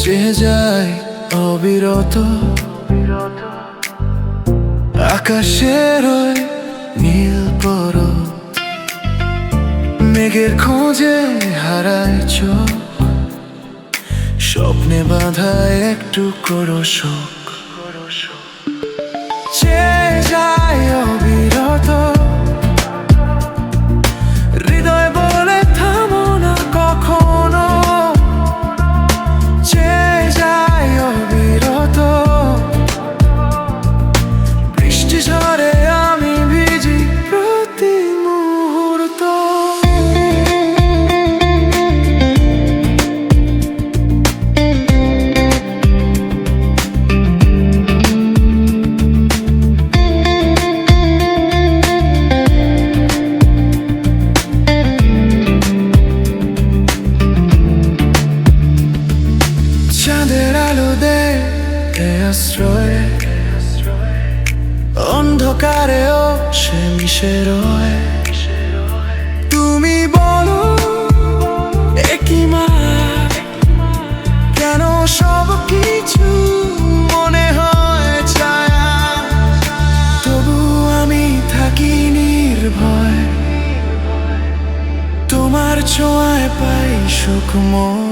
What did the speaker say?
যে যায় অবিরত, আকাশের নীল পর মেঘের খোঁজে হারায় চোখ, স্বপ্নে বাঁধা একটু করো শোক। আশ্রয় অন্ধকারেও সে মিশে রয়। তুমি বলো একই মা? কেন সব কিছু মনে হয় ছায়া? তবু আমি থাকি নির্ভয়। তোমার ছোঁয়ায় পাই সুখময়